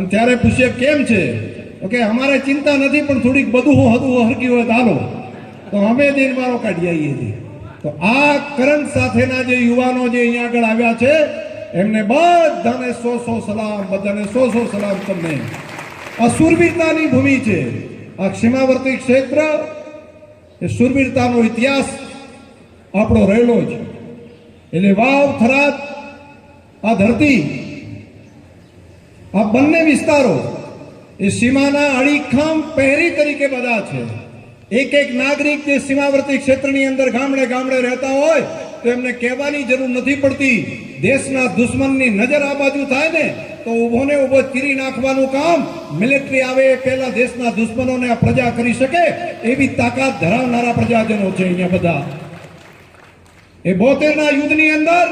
ત્યારે પૂછીએ કેમ છે? ઓકે અમારે ચિંતા નથી, પણ થોડીક બધું હતું હરકી હોય હાલો. તો અમે દિન મારો કાઢી આવીએ છીએ. તો આ કરંટ સાથેના જે યુવાનો જે અહીંયા આગળ આવ્યા છે, એમને બધાને સો સો સલામ, બધાને સો સો સલામ તમને. આ સુરવીરતાની ભૂમિ છે. આ સીમાવર્તી ક્ષેત્ર, એ સુરવીરતાનો ઇતિહાસ આપણો રહેલો છે એટલે વાવ થરાદ, આ ધરતી આ બંને વિસ્તારો એ સીમાના અડીખમ પહેરી તરીકે બધા છે. એક એક નાગરિક જે સીમાવર્તી ક્ષેત્રની અંદર ગામડે ગામડે રહેતા હોય, તો એમને કહેવાની જરૂર નથી પડતી, દેશના દુશ્મનની નજર આ બાજુ થાય ને, તો ઊભો ને ઊભો ચીરી નાખવાનું કામ મિલિટરી આવે એ પહેલા દેશના દુશ્મનોને આ પ્રજા કરી શકે, એવી તાકાત ધરાવનારા પ્રજાજનો છે અહીંયા બધા. એ બોતેરના યુદ્ધની અંદર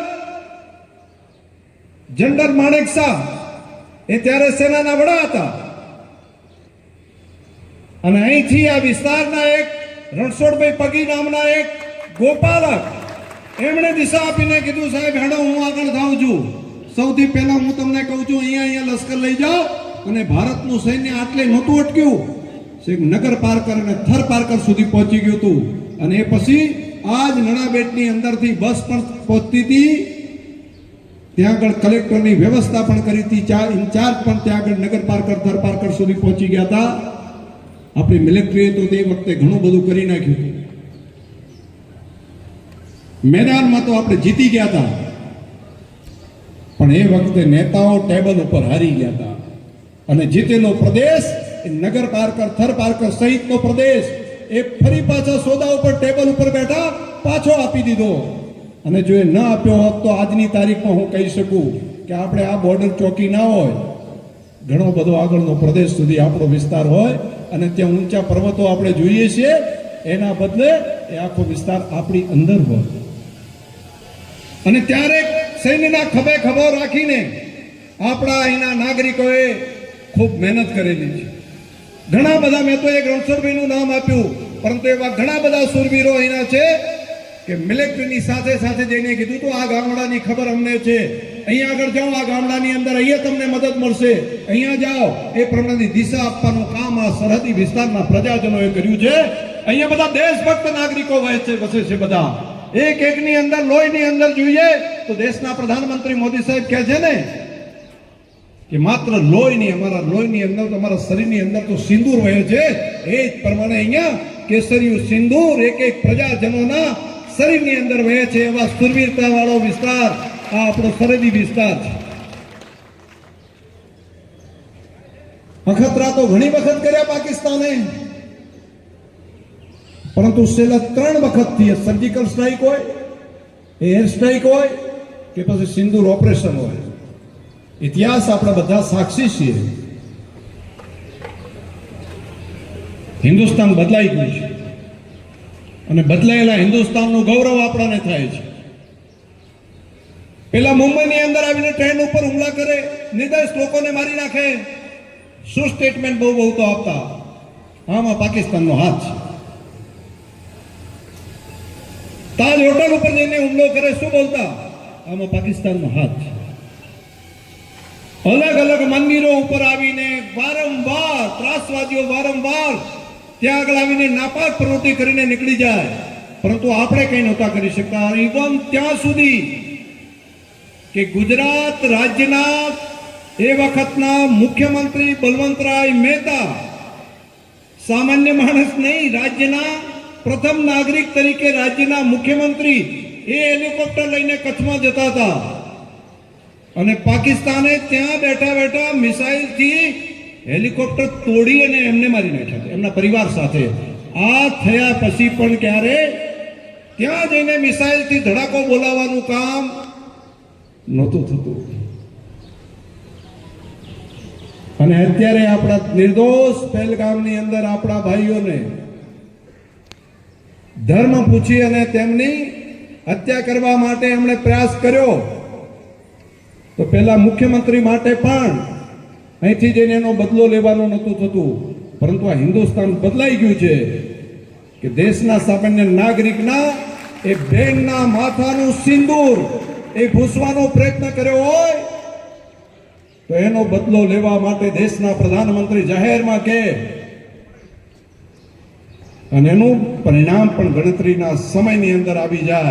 જનરલ માણેક શાહ એ ત્યારે સેનાના વડા હતા. અને અહીંથી આ વિસ્તારના એક રણછોડભાઈ પગી નામના એક ગોપાલક, એમણે દિશા આપીને કીધું, સાહેબ, હેડો, હું આગળ થાઉં છું. સૌથી પહેલા હું તમને કહું છું, અહીંયા અહીંયા લશ્કર લઈ જાઓ. અને ભારતનું સૈન્ય આટલે નહોતું અટક્યું. છેક નગર પારકર અને થર પારકર સુધી પહોંચી ગયું હતું. અને એ પછી આ જ નડાબેટની અંદરથી બસ પણ પહોંચતી હતી. ત્યાં આગળ કલેક્ટરની વ્યવસ્થા પણ કરી હતી. ચાર ઇન્ચાર્જ પણ ત્યાં આગળ નગર પાર્કર, ધર પાર્કર સુધી પહોંચી ગયા હતા. આપણી મિલિટરીએ તો તે વખતે ઘણું બધું કરી નાખ્યું હતું. મેદાનમાં તો આપણે જીતી ગયા હતા. પણ એ વખતે નેતાઓ ટેબલ ઉપર હારી ગયા હતા. અને જીતેલો પ્રદેશ એ નગર પાર્કર થર પાર્કર સહિતનો પ્રદેશ એ ફરી પાછા સોદા ઉપર ટેબલ ઉપર બેઠા પાછો આપી દીધો. અને જો એ ન આપ્યો હોત તો આજની તારીખમાં હું કહી શકું કે આપણે આ બોર્ડર ચોકી ના હોય, ઘણો બધો આગળનો પ્રદેશ સુધી આપણો વિસ્તાર હોય અને ત્યાં ઊંચા પર્વતો આપણે જોઈએ છીએ, એના બદલે એ આખો વિસ્તાર આપણી અંદર હોય. અને ત્યારે સૈન્યના ખભે ખભો રાખીને આપણા અહીંના નાગરિકોએ ખૂબ મહેનત કરેલી છે. ઘણા બધા, મેં તો એક રણછોડભાઈનું નામ આપ્યું, પરંતુ એવા ઘણા બધા સુરવીરો અહીંના છે કે મિલિટરીની સાથે સાથે જઈને કીધું તો આ ગામડાની ખબર અમને છે. અહીંયા આગળ જાઓ, આ ગામડાની અંદર અહીંયા તમને મદદ મળશે. અહીંયા જાઓ. એ પ્રમાણેની દિશા આપવાનું કામ આ સરહદી વિસ્તારના પ્રજાજનોએ કર્યું છે. અહીંયા બધા દેશભક્ત નાગરિકો છે, વસે છે બધા. એક એકની અંદર, લોહીની અંદર જોઈએ તો દેશના પ્રધાનમંત્રી મોદી સાહેબ કહે છે ને કે માત્ર લોહીની અમારા લોહીની અંદર અમારા શરીરની અંદર તો સિંદૂર વહે છે. એ જ પ્રમાણે અહીંયા કેસરિયું સિંદૂર એક એક પ્રજાજનોના શરીરની અંદર વહે છે એવા સુરવીરતા વાળો વિસ્તાર આ આપણો સરહદી વિસ્તાર છે. અખતરા તો ઘણી વખત કર્યા પાકિસ્તાને. પરંતુ છેલ્લા ત્રણ વખતથી સર્જિકલ સ્ટ્રાઇક હોય એર સ્ટ્રાઇક હોય, કે પછી સિંદૂર ઓપરેશન હોય. ઇતિહાસ આપણે બધા સાક્ષી છીએ. હિન્દુસ્તાન બદલાઈ ગયું છે. અને બદલાયેલા હિન્દુસ્તાનનું ગૌરવ આપણને થાય છે. પેલા મુંબઈની અંદર આવીને ટ્રેન ઉપર હુમલા કરે, નિર્દોષ લોકોને મારી નાખે. શું સ્ટેટમેન્ટ બહુ બહુ તો આપતા? આમાં પાકિસ્તાનનો હાથ છે. તાજ હોટલ ઉપર જઈને હુમલો કરે, શું બોલતા? આમાં પાકિસ્તાનનો હાથ છે. અલગ અલગ મંદિરો ઉપર આવીને વારંવાર ત્રાસવાદીઓ વારંવાર ત્યાં આગળ આવીને નાપાક પ્રવૃત્તિ કરીને નીકળી જાય. પરંતુ આપણે કંઈ નહોતા કરી શકતા. ઇવન ત્યાં સુધી કે ગુજરાત રાજ્યના એ વખતના મુખ્યમંત્રી બલવંતરાય મહેતા સામાન્ય માણસ નહીં, રાજ્યના પ્રથમ નાગરિક તરીકે રાજ્યના મુખ્યમંત્રી એ હેલિકોપ્ટર લઈને કચ્છમાં જતા હતા. અને પાકિસ્તાને ત્યાં બેઠા બેઠા મિસાઇલથી હેલિકોપ્ટર તોડી અને એમને મારી નાખ્યા એમના પરિવાર સાથે. આ થયા પછી પણ ક્યારે? ત્યાં જઈને મિસાઇલથી ધડાકો બોલાવવાનું કામ નહોતું થતું. અને અત્યારે આપણા નિર્દોષ પહેલગામની અંદર આપણા ભાઈઓને ધર્મ પૂછી અને તેમની હત્યા કરવા માટે એમણે પ્રયાસ કર્યો. તો પેલા મુખ્યમંત્રી માટે પણ અહીંથી જઈને એનો બદલો લેવાનો નહોતું થતું. પરંતુ આ હિન્દુસ્તાન બદલાઈ ગયું છે કે દેશના સામાન્ય નાગરિકના એ બેનના માથાનું સિંદૂર એ ભૂસવાનો પ્રયત્ન કર્યો હોય, તો એનો બદલો લેવા માટે દેશના પ્રધાનમંત્રી જાહેરમાં કે. અને એનું પરિણામ પણ ગણતરીના સમયની અંદર આવી જાય.